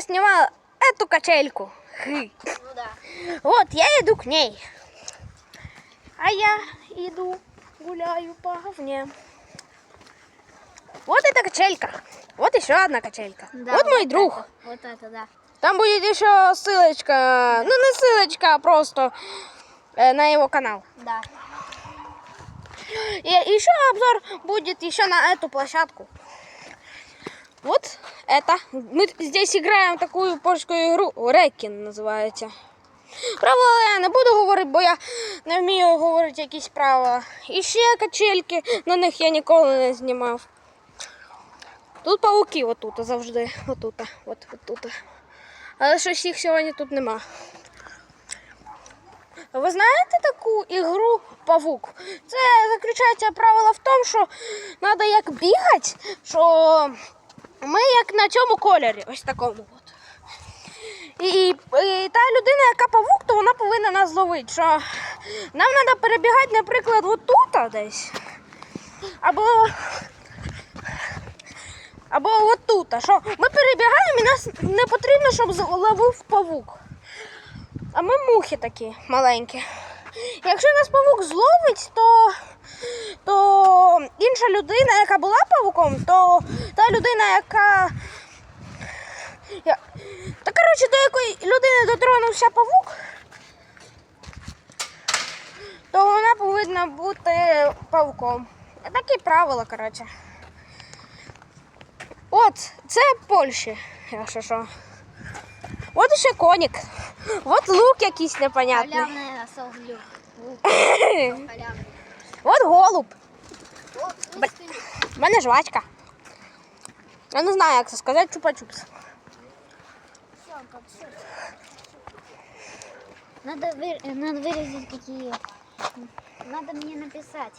снимал эту качельку. Ну да. Вот, я иду к ней. А я иду, гуляю по говне. Вот эта качелька. Вот еще одна качелька. Да, вот мой друг. это, вот это, да. Там будет еще ссылочка. Ну, не ссылочка, а просто э, на его канал. Да. И еще обзор будет еще на эту площадку. Вот это. Мы здесь играємо такую польську игру. Рекін називається. Правила я не буду говорити, бо я не вмію говорити якісь правила. І ще качельки, на них я ніколи не знімав. Тут пауки отут завжди. Отут. От, отут. Але щось їх сьогодні тут нема. Ви знаєте таку ігру павук? Це заключається правило в тому, що треба як бігати, що ми як на цьому кольорі, ось такому. От. І, і та людина, яка павук, то вона повинна нас зловити. Що нам треба перебігати, наприклад, отут десь. Або. Або отут. Що ми перебігаємо і нас не потрібно, щоб зловив павук. А ми мухи такі маленькі. Якщо нас павук зловить, то, то інша людина, яка була павуком, то та людина, яка. Я... Та коротше, до якої людини дотронувся павук, то вона повинна бути павуком. Такі правила, коротше. От, це Польща, якщо що. От ще конік. От лук якийсь непонятний. Халявный насол глюк. От голуб. О, Б- ух ты. У мене жвачка. Я не знаю, як це сказати, чупа-чупс. Всё, как всё. Надо, вы- надо вырезать какие. Надо мне написать.